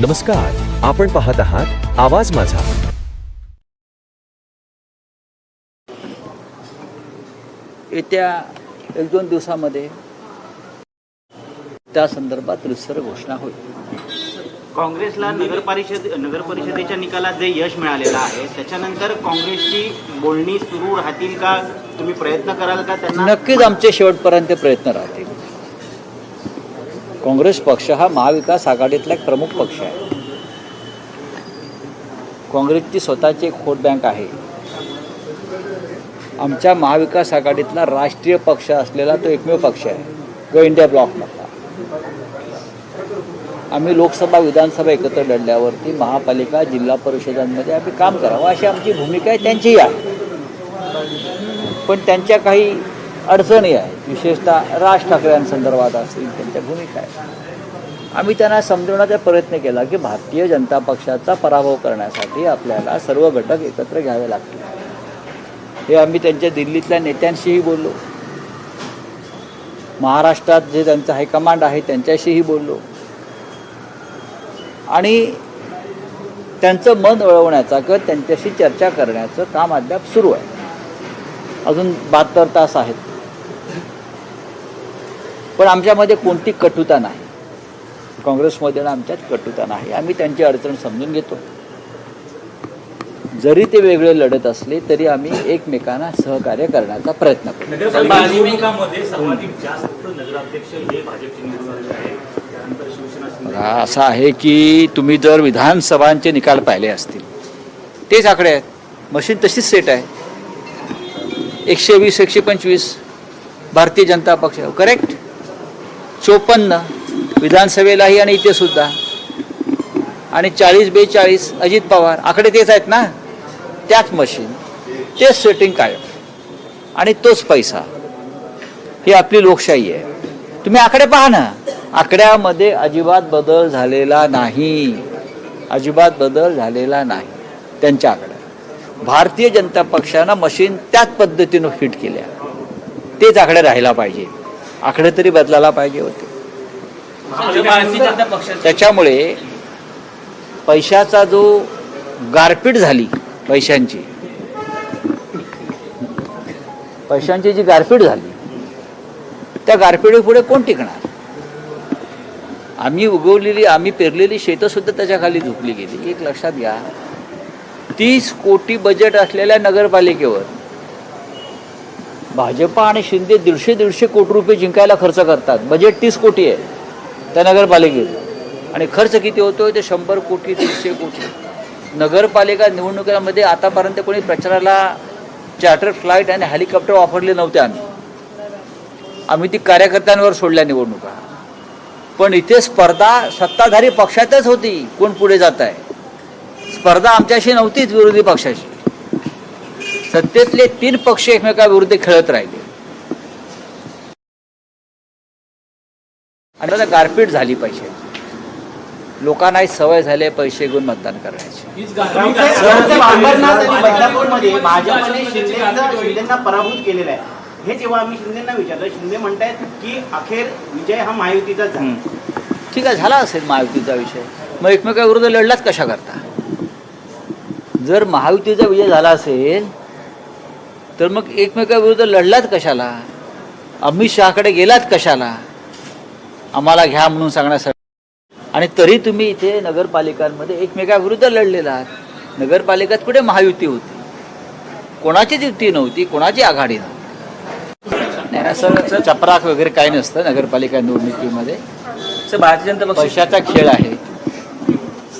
नमस्कार आपण पाहत आहात आवाज माझा. येत्या एक दोन दिवसामध्ये त्या संदर्भात रिसर घोषणा होईल. काँग्रेसला नगर परिषद नगर परिषदेच्या निकालात जे यश मिळालेलं आहे त्याच्यानंतर काँग्रेसची बोलणी सुरू राहतील का? तुम्ही प्रयत्न कराल का त्यांना? नक्कीच आमचे शेवटपर्यंत प्रयत्न राहतील. काँग्रेस पक्ष हा महाविकास आघाडीतला एक प्रमुख पक्ष आहे. काँग्रेसची स्वतःची एक खोट बँक आहे. आमच्या महाविकास आघाडीतला राष्ट्रीय पक्ष असलेला तो एकमेव पक्ष आहे. गो इंडिया ब्लॉकमधला आम्ही लोकसभा विधानसभा एकत्र लढल्यावरती महापालिका जिल्हा परिषदांमध्ये आम्ही काम करावं अशी आमची भूमिका आहे त्यांचीही आहे. पण त्यांच्या काही अडचणी आहेत. विशेषतः राज ठाकरेंसंदर्भात असतील त्यांच्या भूमिका आहेत. आम्ही त्यांना समजवण्याचा प्रयत्न केला की भारतीय जनता पक्षाचा पराभव करण्यासाठी आपल्याला सर्व घटक एकत्र घ्यावे लागतील. हे आम्ही त्यांच्या दिल्लीतल्या नेत्यांशीही बोललो. महाराष्ट्रात जे त्यांचं हायकमांड आहे त्यांच्याशीही बोललो. आणि त्यांचं मन वळवण्याचा किंवा त्यांच्याशी चर्चा करण्याचं काम अद्याप सुरू आहे. अजून बहात्तर तास आहेत. पण आमच्यामध्ये कोणती कटुता नाही. काँग्रेसमध्ये ना आमच्यात कटुता नाही. आम्ही त्यांची अडचण समजून घेतो. जरी ते वेगळे लढत असले तरी आम्ही एकमेकांना सहकार्य करण्याचा प्रयत्न करतो. हे असं आहे की तुम्ही जर विधानसभांचे निकाल पाहिले असतील तेच आकडे आहेत. मशीन तशीच सेट आहे. एकशे वीस एकशे पंचवीस भारतीय जनता पक्ष करेक्ट चोपन्न विधानसभेलाही आणि इथे सुद्धा. आणि चाळीस बेचाळीस अजित पवार आकडे तेच आहेत ना? त्याच मशीन तेच सेटिंग कायम. आणि तोच पैसा. ही आपली लोकशाही आहे. तुम्ही आकडे पहा ना. आकड्यामध्ये अजिबात बदल झालेला नाही. अजिबात बदल झालेला नाही. त्यांच्या आकड्यात भारतीय जनता पक्षानं मशीन त्याच पद्धतीनं फिट केल्या. तेच आकडे राहायला पाहिजे. आकडे तरी बदलायला पाहिजे होते. पक्षाचे. त्याच्यामुळे पैशाचा जो गारपीट झाली पैशांची पैशांची जी गारपीट झाली त्या गारपिटीपुढे कोण टिकणार? आम्ही उगवलेली आम्ही पेरलेली शेतं सुद्धा त्याच्याखाली झोपली गेली. एक लक्षात घ्या तीस कोटी बजेट असलेल्या नगरपालिकेवर भाजपा आणि शिंदे दीडशे दीडशे कोटी रुपये जिंकायला खर्च करतात. बजेट तीस कोटी आहे. त्या नगरपालिकेत आणि खर्च किती होतो ते शंभर कोटी दीडशे कोटी. नगरपालिका निवडणुकीमध्ये आतापर्यंत कोणी प्रचाराला चार्टर फ्लाईट आणि हेलिकॉप्टर वापरले नव्हते आम्ही. आम्ही ती कार्यकर्त्यांवर सोडल्या निवडणुका. पण इथे स्पर्धा सत्ताधारी पक्षातच होती. कोण पुढे जात आहे? स्पर्धा आमच्याशी नव्हतीच विरोधी पक्षाशी. सत्तेतले तीन पक्ष एकमेकाविरुद्ध खेळत राहिले. आणि गारपीट झाली पैसे लोकांनाही सवय झाली पैसे घेऊन मतदान शिंदेना पराभूत केलेला आहे. हे जेव्हा आम्ही शिंदेना विचारलं शिंदे म्हणतायत की अखेर विजय हा महायुतीचाच झाला. ठीक आहे झाला असेल महायुतीचा विषय मग एकमेकाविरुद्ध लढलाच कशा करता? जर महायुतीचा विजय झाला असेल तर मग एकमेकाविरुद्ध लढलाच कशाला? अमित शहाकडे गेलात कशाला? आम्हाला घ्या म्हणून सांगण्यासाठी. आणि तरी तुम्ही इथे नगरपालिकांमध्ये एकमेकाविरुद्ध लढलेला आहात. नगरपालिकेत कुठे महायुती होती? कोणाचीच युती नव्हती? कोणाची आघाडी नव्हती? नाही असं चपराक वगैरे काही नसतं नगरपालिका निवडणुकीमध्ये. भारतीय जनता पक्ष पैशाचा खेळ आहे.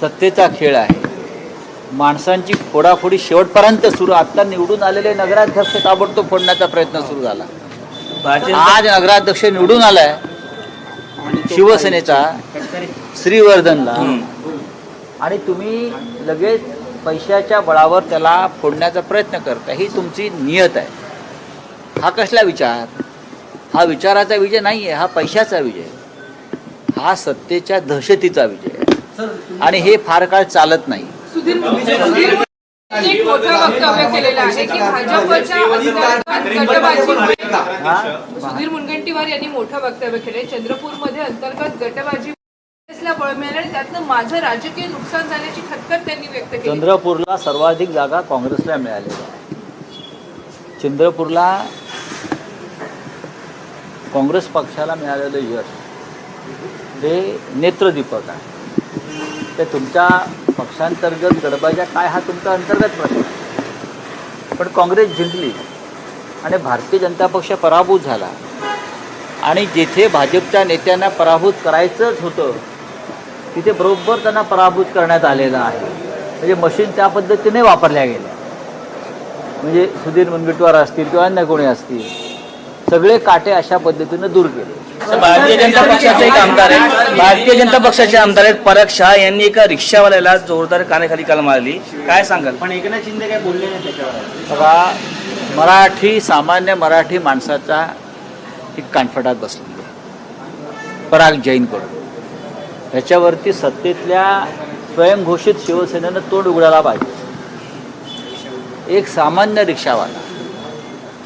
सत्तेचा खेळ आहे. माणसांची फोडाफोडी शेवटपर्यंत सुरू. आता निवडून आलेले नगराध्यक्ष ताबडतोब फोडण्याचा प्रयत्न सुरू झाला. आज नगराध्यक्ष निवडून आलाय. शिवसेनेचा श्रीवर्धनला. आणि तुम्ही लगेच पैशाच्या बळावर त्याला फोडण्याचा प्रयत्न करता ही तुमची नियत आहे. हा कसला विचार? हा विचाराचा विजय नाही आहे हा पैशाचा विजय. हा सत्तेच्या दहशतीचा विजय आहे. आणि हे फार काळ चालत नाही. सुधीर सुधीर एक मोठं वक्तव्य केलेलं आहे की भाजपच्या अंतर्गत गटबाजी सुधीर मुनगंटीवार यांनी मोठं वक्तव्य केले चंद्रपूरमध्ये अंतर्गत गटबाजी बळ मिळालं आणि त्यातनं माझं राजकीय नुकसान झाल्याची खतखत त्यांनी व्यक्त केली. चंद्रपूरला सर्वाधिक जागा काँग्रेसला मिळालेल्या आहे. चंद्रपूरला काँग्रेस पक्षाला मिळालेलं यश हे नेत्रदीपक आहे. ते तुमच्या पक्षांतर्गत गडबाजा काय हा तुमचा अंतर्गत प्रश्न. आहे पण काँग्रेस जिंकली आणि भारतीय जनता पक्ष पराभूत झाला. आणि जिथे भाजपच्या नेत्यांना पराभूत करायचंच होतं तिथे बरोबर त्यांना पराभूत करण्यात आलेलं आहे. म्हणजे मशीन त्या पद्धतीने वापरल्या गेल्या. म्हणजे सुधीर मुनगंटीवार असतील किंवा अन्य कोणी असतील सगळे काटे अशा पद्धतीनं दूर केले. भारतीय जनता पक्षाचे एक आमदार आहेत. भारतीय जनता पक्षाचे आमदार आहेत पराग शहा यांनी एका रिक्षावाल्याला जोरदार कानेखाली काल मारली. काय सांगाल? पण एकनाथ शिंदे काय बोलले नाही त्याच्यावर? बघा मराठी सामान्य मराठी माणसाचा एक कानफटात बसलेली आहे. पराग जैनकडून ह्याच्यावरती सत्तेतल्या स्वयंघोषित शिवसेनेनं तोंड उघडायला पाहिजे. एक सामान्य रिक्षावाला.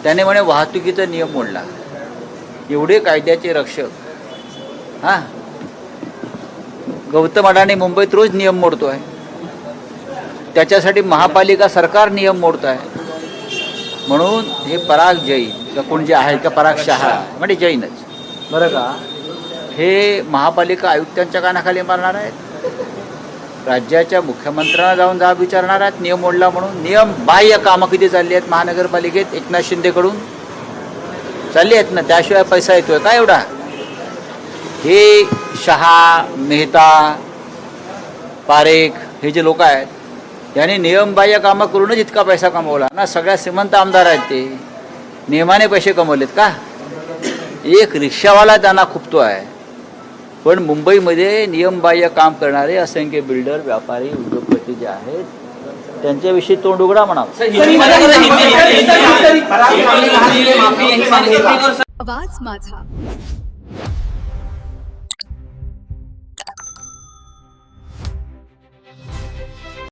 त्याने म्हणे वाहतुकीचा नियम मोडला. एवढे कायद्याचे रक्षक. हां. गौतम अडाणी मुंबईत रोज नियम मोडतो आहे त्याच्यासाठी महापालिका सरकार नियम मोडत आहे म्हणून हे पराग जैन किंवा कोण जे आहेत का पराग शहा म्हणजे जैनच. बरं का? हे महापालिका आयुक्तांच्या कानाखाली मारणार आहेत. राज्याच्या मुख्यमंत्र्यांना जाऊन जाब विचारणार आहेत नियम मोडला म्हणून. नियम बाह्य कामं किती चालली आहेत महानगरपालिकेत? एकनाथ शिंदेकडून. चालले आहेत ना त्याशिवाय पैसा येतोय का एवढा? हे शहा मेहता पारेख हे जे लोक आहेत यांनी नियमबाह्य कामं करूनच इतका पैसा कमवला. ना सगळ्या श्रीमंत आमदार आहेत ते. नियमाने पैसे कमवलेत का? एक रिक्षावाला त्यांना खुपतो आहे. पण मुंबईमध्ये नियमबाह्य काम करणारे असंख्य बिल्डर व्यापारी उद्योगपती जे आहेत त्यांच्याविषयी तोंड उघडा म्हणा आवाज माझा